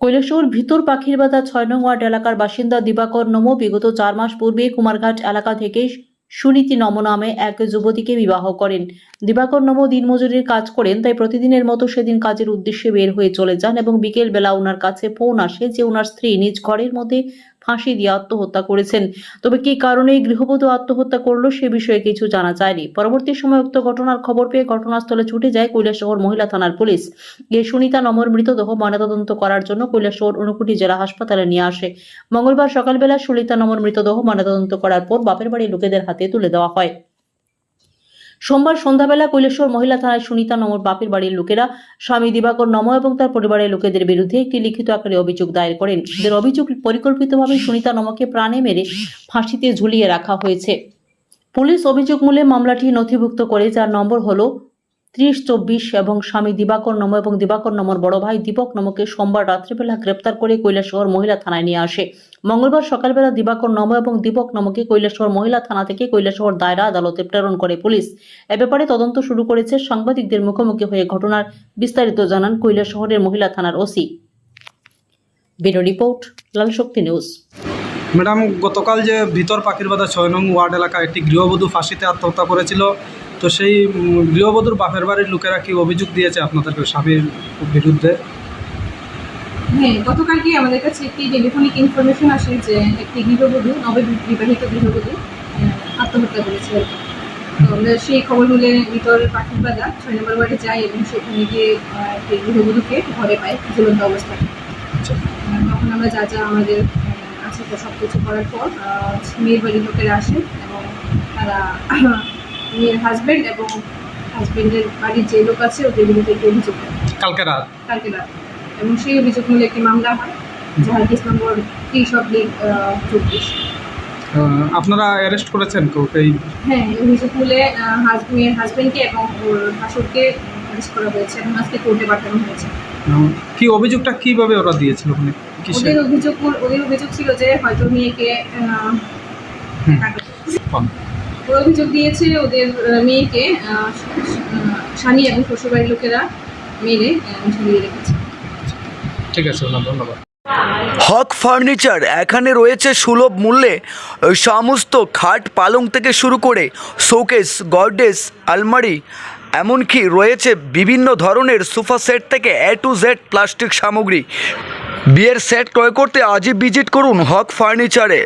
কৈলাসহর ভিতর পাখির বাজার ছয় নং ওয়ার্ড এলাকার বাসিন্দা দিবাকর নমো বিগত চার মাস পূর্বে কুমারঘাট এলাকা থেকে সুনীতি নম নামে এক যুবতীকে বিবাহ করেন। দিবাকর নম দিনমজুরির কাজ করেন, তাই প্রতিদিনের মতো সেদিন কাজের উদ্দেশ্যে বের হয়ে চলে যান এবং বিকেল বেলা ওনার কাছে ফোন আসে যে ওনার স্ত্রী নিজ ঘরের মধ্যে ফাঁসি দিয়ে আত্মহত্যা করেছেন। তবে কি কারণে গৃহবধূ আত্মহত্যা করল সে বিষয়ে কিছু জানা যায়নি। পরবর্তী সময় উক্ত ঘটনার খবর পেয়ে ঘটনাস্থলে ছুটে যায় কৈলাসহর মহিলা থানার পুলিশ। গিয়ে সুনিতা নমর মৃতদেহ ময়নাতদন্ত করার জন্য কৈলাসহর অনুকুটি জেলা হাসপাতালে নিয়ে আসে। মঙ্গলবার সকালবেলা সুনিতা নমর মৃতদেহ ময়নাতদন্ত করার পর বাপের বাড়ির লোকেদের হাতে তুলে দেওয়া হয়। সোমবার সন্ধ্যাবেলা কৈলেশ্বর মহিলা থানায় সুনিতা নমর বাপের বাড়ির লোকেরা, স্বামী দিবাকর নম এবং তার পরিবারের লোকেদের বিরুদ্ধে একটি লিখিত আকারে অভিযোগ দায়ের করেন। এদের অভিযোগ পরিকল্পিতভাবে সুনিতা নমকে প্রাণে মেরে ফাঁসিতে ঝুলিয়ে রাখা হয়েছে। পুলিশ অভিযোগ মূলে মামলাটি নথিভুক্ত করে, যার নম্বর হলো ত্রিশ, চব্বিশ এবং স্বামী দিবাকর নম এবং দিবাকর নমর বড় ভাই দীপক নমকে সোমবার রাত্রিবেলা গ্রেপ্তার করে কৈলাসহর মহিলা থানায় নিয়ে আসে। মঙ্গলবার সকালবেলা দিবাকর নম এবং দীপক নমকে কৈলাসহর মহিলা থানা থেকে কৈলাসহর দায়রা আদালতে প্রেরণ করে পুলিশ। এ ব্যাপারে তদন্ত শুরু করেছে সাংবাদিকদের মুখোমুখি হয়ে ঘটনার বিস্তারিত জানান কৈলাসহরের মহিলা থানার OC. Bureau report, Lal Shakti news. Madam, গতকাল যে ভিতর পাখির বাজার ছয় নং ওয়ার্ড এলাকায় একটি গৃহবধূ ফাঁসিতে আত্মহত্যা করেছিল তো সেই গৃহবধূর বাপের বাড়ির লোকেরা কি অভিযোগ দিয়েছে আপনাদেরকে স্বামীর বিরুদ্ধে? হ্যাঁ গতকালকে আমাদের কাছে একটি টেলিফোনিক ইনফরমেশন আসে যে একটি গৃহবধূ নববিবাহিত গৃহবধূ আত্মহত্যা করেছে আর কি। তো আমরা সেই খবর হলে ভিতর পাখির বাজার ছয় নম্বর ওয়ার্ডে যাই এবং সেখানে গিয়ে একটি গৃহবধূকে ঘরে পাই ঝুলন্ত অবস্থায় আচ্ছা। তখন আমরা যা যা আমাদের আছে সব কিছু করার পর মেয়ের বাড়ির লোকেরা আসে এবং তারা মেয়ের হাজব্যান্ড এবং হাজব্যান্ডের বাড়ির যে লোক আছে ওদের বিরুদ্ধে একটি অভিযোগ কালকে রাত? কালকে রাত। এবং সেই অভিযোগ মূলে একটি মামলা হয় যার কেস নম্বর ত্রিশ অব্লিক চব্বিশ। আহ, আপনারা অ্যারেস্ট করেছেন কাউকে এই হ্যাঁ এই অভিযোগ মূলে মেয়ের হাজবেন্ডকে এবং ওর ভাসুরকে অ্যারেস্ট করা হয়েছে এবং আজকে কোর্টে পাঠানো হয়েছে। আহ, কি অভিযোগটা কীভাবে ওরা দিয়েছিল? কিসে ওদের অভিযোগ মূল- ওদের অভিযোগ ছিল যে হয়তো মেয়েকে আহ, হুম। ওর অভিযোগ দিয়েছে ওদের মেয়েকে স্বামী এবং শ্বশুরবাড়ির লোকেরা মেরে ঝুলিয়ে রেখেছে। ঠিক আছে ধন্যবাদ। হক ফার্নিচার এখানে রয়েছে সুলভ মূল্যে সমস্ত খাট পালং থেকে শুরু করে শোকেস গডেস আলমারি এমনকি রয়েছে বিভিন্ন ধরনের সোফা সেট থেকে এ টু জেড প্লাস্টিক সামগ্রী। বিয়ের সেট ক্রয় করতে আজই ভিজিট করুন হক ফার্নিচারে।